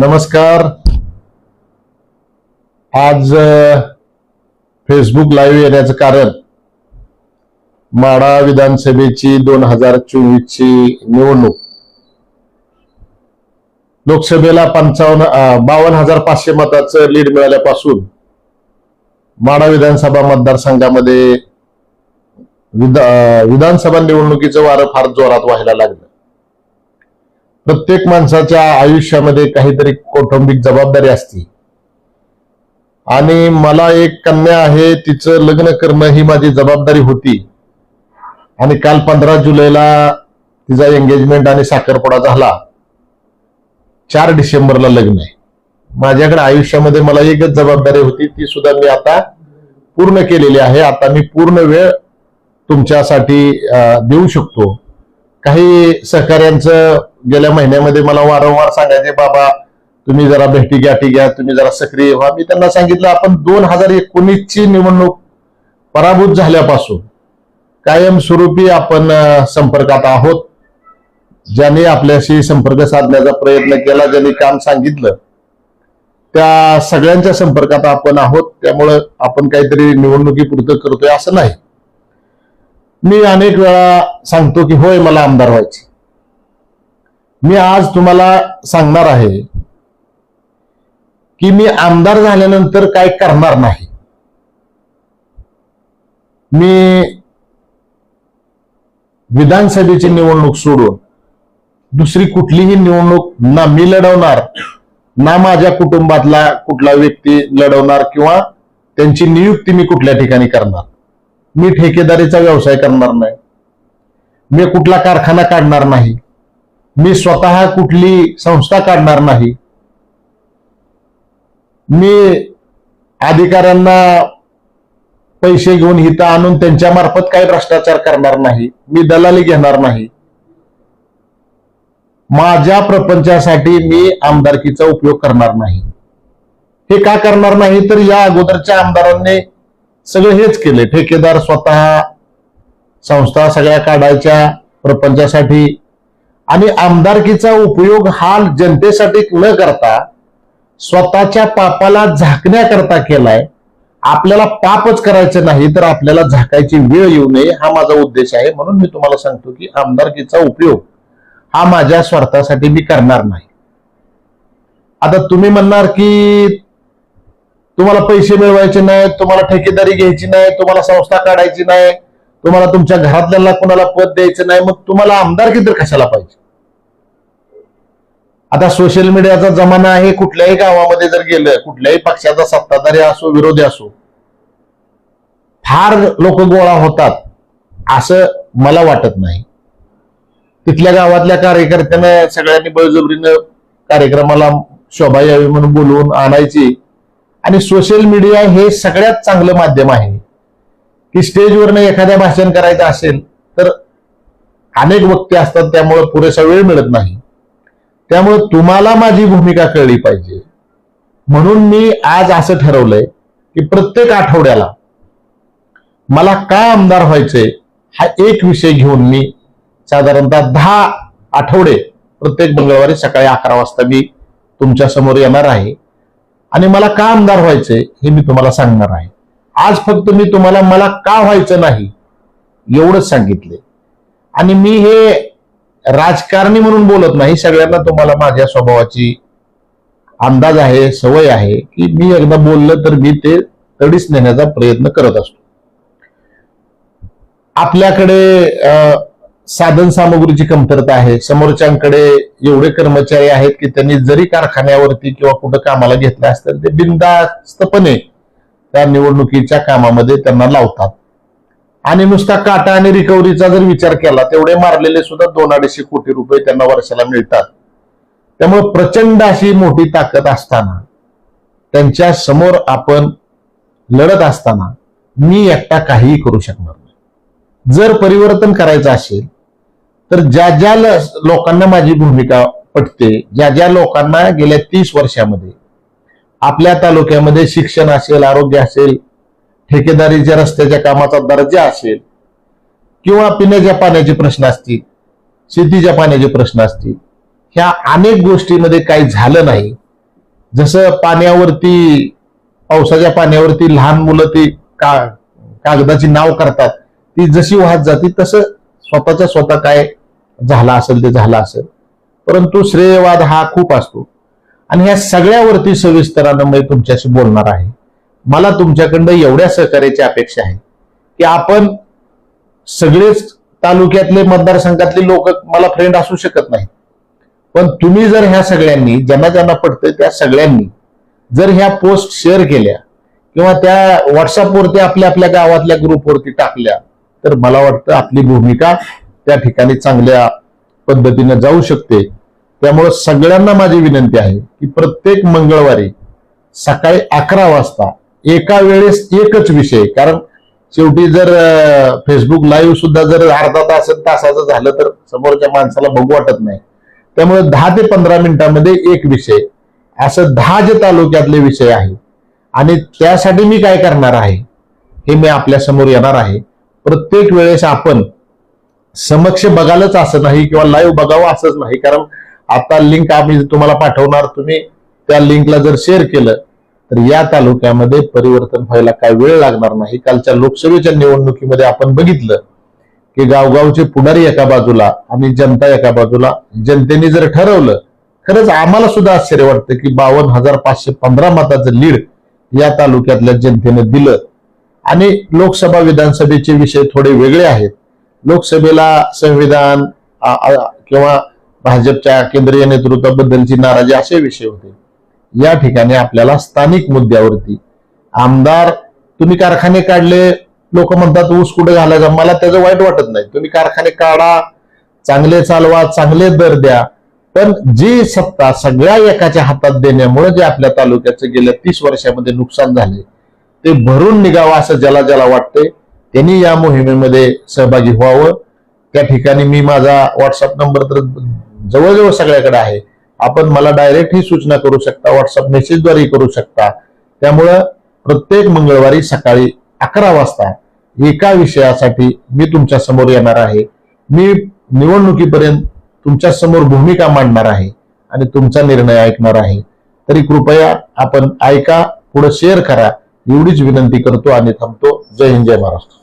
नमस्कार. आज Facebook live येण्याचं कारण माडा विधानसभेची दोन हजार चोवीस ची निवडणूक. लोकसभेला पंचावन्न बावन्न हजार पाचशे मताचं लीड मिळाल्यापासून माडा विधानसभा मतदारसंघामध्ये विधा- विधानसभा निवडणुकीचं वारं फार जोरात व्हायला लागलं. प्रत्येक माणसाच्या आयुष्यामध्ये काहीतरी कौटुंबिक जबाबदारी असते. आणि मला एक कन्या आहे तिचं लग्न करणं ही माझी जबाबदारी होती. आणि काल पंधरा जुलैला तिचा एंगेजमेंट आणि साखरपुडा झाला. चार डिसेंबरला लग्न आहे. माझ्याकडे आयुष्यामध्ये मला एकच जबाबदारी होती ती सुद्धा मी आता पूर्ण केलेली आहे. आता मी पूर्ण वेळ तुमच्यासाठी देऊ शकतो. काही सहकार्यांचं गेल्या महिन्यामध्ये मला वारंवार सांगायचे बाबा तुम्ही जरा भेटी गाठी घ्या तुम्ही जरा सक्रिय व्हा. मी त्यांना सांगितलं आपण दोन हजार एकोणीस ची निवडणूक पराभूत झाल्यापासून कायमस्वरूपी आपण संपर्कात आहोत. ज्यांनी आपल्याशी संपर्क साधण्याचा प्रयत्न केला ज्यांनी काम सांगितलं त्या सगळ्यांच्या संपर्कात आपण आहोत. त्यामुळं आपण काहीतरी निवडणुकीपुरतं करतोय असं नाही. मी अनेक वेळा सांगतो की होय मला आमदार व्हायचे. मी आज तुम्हाला सांगणार आहे की मी आमदार झाल्यानंतर काय करणार नाही. मी विधानसभेची निवडणूक सोडून दुसरी कुठलीही निवडणूक ना मी लढवणार ना माझ्या कुटुंबातला कुठला व्यक्ती लढवणार किंवा त्यांची नियुक्ती मी कुठल्या ठिकाणी करणार. मी ठेकेदारीचा व्यवसाय करणार नाही. मी कुठला कारखाना काढणार नाही. मी स्वतः कुठली संस्था काढणार नाही. मी अधिकाऱ्यांना पैसे घेऊन हिथं आणून त्यांच्या मार्फत काही भ्रष्टाचार करणार नाही. मी दलाली घेणार नाही. माझ्या प्रपंचासाठी मी आमदारकीचा उपयोग करणार नाही. हे का करणार नाही? तर या अगोदरच्या आमदारांनी सगळं हेच केले. ठेकेदार स्वतः संस्था सगळ्या काढायच्या प्रपंचासाठी. आणि आमदारकीचा उपयोग हा जनतेसाठी न करता स्वतःच्या पापाला झाकण्याकरता केलाय. आपल्याला पापच करायचं नाही तर आपल्याला झाकायची वेळ येऊ नये हा माझा उद्देश आहे. म्हणून मी तुम्हाला सांगतो की आमदारकीचा उपयोग हा माझ्या स्वार्थासाठी मी करणार नाही. आता तुम्ही म्हणणार की तुम्हाला पैसे मिळवायचे नाही तुम्हाला ठेकेदारी घ्यायची नाही तुम्हाला संस्था काढायची नाही तुम्हाला तुमच्या घरातल्याला कुणाला पद द्यायचं नाही मग तुम्हाला आमदारकी तर कशाला पाहिजे? आता सोशल मीडियाचा जमाना आहे कुठल्याही गावामध्ये जर गेलं कुठल्याही पक्षाचा सत्ताधारी असो विरोधी असो फार लोक गोळा होतात असं मला वाटत नाही. तिथल्या गावातल्या कार्यकर्त्यांना सगळ्यांनी बळजबरीनं कार्यक्रमाला शोभा यावी म्हणून बोलवून आणायची आणि सोशल मीडिया हे सगळ्यात चांगलं माध्यम आहे. की स्टेजवरनं एखाद्या भाषण करायचं असेल तर अनेक वक्ते असतात त्यामुळं पुरेसा वेळ मिळत नाही. त्यामुळे तुम्हाला माझी भूमिका कळली पाहिजे. म्हणून मी आज असं ठरवलंय की प्रत्येक आठवड्याला मला का आमदार व्हायचंय हा एक विषय घेऊन मी साधारणतः दहा आठवडे प्रत्येक मंगळवारी सकाळी अकरा वाजता मी तुमच्यासमोर येणार आहे. आणि मला का आमदार व्हायचंय हे मी तुम्हाला सांगणार आहे. आज फक्त मी तुम्हाला मला का व्हायचं नाही एवढंच सांगितले. आणि मी हे राजकारणी म्हणून बोलत नाही सगळ्यांना तुम्हाला माझ्या स्वभावाची अंदाज आहे सवय आहे की मी एकदा बोललं तर मी ते तडीच नेण्याचा प्रयत्न करत असतो. आपल्याकडे अं, साधन सामग्रीची कमतरता आहे. समोरच्यांकडे एवढे कर्मचारी आहेत की त्यांनी जरी कारखान्यावरती किंवा कुठं कामाला घेतले असतील ते बिनधास्तपणे त्या निवडणुकीच्या कामामध्ये त्यांना लावतात. आणि नुसता काटा आणि रिकव्हरीचा जर विचार केला तेवढे मारलेले सुद्धा दोन अडीचशे कोटी रुपये त्यांना वर्षाला मिळतात. त्यामुळे प्रचंड अशी मोठी ताकद असताना त्यांच्यासमोर आपण लढत असताना मी एकटा काहीही करू शकणार नाही. जर परिवर्तन करायचं असेल तर ज्या ज्या लोकांना माझी भूमिका पटते ज्या ज्या लोकांना गेल्या तीस वर्षामध्ये आपल्या तालुक्यामध्ये शिक्षण असेल आरोग्य असेल ठेकेदारीच्या रस्त्याच्या कामाचा दर्जा असेल किंवा पिण्याच्या पाण्याचे प्रश्न असतील शेतीच्या पाण्याचे प्रश्न असतील ह्या अनेक गोष्टीमध्ये काही झालं नाही. जसं पाण्यावरती पावसाच्या पाण्यावरती लहान मुलं ती का कागदाची नाव करतात ती जशी वाहत जाते तसं स्वतःच्या स्वतः काय झाला असेल ते झालं असेल. परंतु श्रेयवाद हा खूप असतो. आणि ह्या सगळ्यावरती सविस्तरानं मी तुमच्याशी बोलणार आहे. मला तुमच्याकडनं एवढ्या सहकार्याची अपेक्षा आहे की आपण सगळेच तालुक्यातले मतदारसंघातले लोक मला फ्रेंड असू शकत नाही पण तुम्ही जर ह्या सगळ्यांनी ज्यांना ज्यांना पडतं त्या सगळ्यांनी जर ह्या पोस्ट शेअर केल्या किंवा त्या व्हॉट्सअपवरती आपल्या आपल्या गावातल्या ग्रुपवरती टाकल्या तर मला वाटतं आपली भूमिका त्या ठिकाणी चांगल्या पद्धतीने जाऊ शकते. त्यामुळं सगळ्यांना माझी विनंती आहे की प्रत्येक मंगळवारी सकाळी अकरा वाजता एका वेळेस एकच विषय कारण शेवटी जर फेसबुक लाईव्ह सुद्धा जर अर्धा तास तासाचं झालं तर समोरच्या माणसाला बघू वाटत नाही. त्यामुळे दहा ते पंधरा मिनिटांमध्ये एक विषय असं दहा जे तालुक्यातले विषय आहे आणि त्यासाठी मी काय करणार आहे हे मी आपल्यासमोर येणार आहे. प्रत्येक वेळेस आपण समक्ष बघालच असं नाही किंवा लाईव्ह बघावं असंच नाही. कारण आता लिंक आम्ही तुम्हाला पाठवणार तुम्ही त्या लिंकला जर शेअर केलं तर या तालुक्यामध्ये परिवर्तन व्हायला काय वेळ लागणार नाही. कालच्या लोकसभेच्या निवडणुकीमध्ये आपण बघितलं की गावगावचे पुढारी एका बाजूला आणि जनता एका बाजूला जनतेने जर ठरवलं खरंच आम्हाला सुद्धा आश्चर्य वाटतं की बावन्न हजार पाचशे पंधरा मताचं लीड या तालुक्यातल्या जनतेने दिलं. आणि लोकसभा विधानसभेचे विषय थोडे वेगळे आहेत. लोकसभेला संविधान किंवा भाजपच्या केंद्रीय नेतृत्वाबद्दलची नाराजी असे विषय होते. या ठिकाणी आपल्याला स्थानिक मुद्द्यावरती आमदार तुम्ही कारखाने काढले लोक म्हणतात ऊस कुठे घालायचा? मला त्याचं वाईट वाटत नाही. तुम्ही कारखाने काढा चांगले चालवा चांगले दर द्या. पण जी सत्ता सगळ्या एकाच्या हातात देण्यामुळे जे आपल्या तालुक्याचं गेल्या तीस वर्षामध्ये नुकसान झाले ते भरून निघावं असं ज्याला ज्याला वाटतंय त्यांनी या मोहिमेमध्ये सहभागी व्हावं. त्या ठिकाणी मी माझा व्हॉट्सअप नंबर तर जवळजवळ सगळ्याकडे आहे. आपण मला डायरेक्ट ही सूचना करू शकता व्हॉट्सअप मेसेजद्वारे करू शकता. त्यामुळं प्रत्येक मंगळवारी सकाळी अकरा वाजता एका विषयासाठी मी तुमच्यासमोर येणार आहे. मी निवडणुकीपर्यंत तुमच्यासमोर भूमिका मांडणार आहे आणि तुमचा निर्णय ऐकणार आहे. तरी कृपया आपण ऐका पुढे शेअर करा. एवढीच विनंती करतो आणि थांबतो. जय हिंद जय महाराष्ट्र.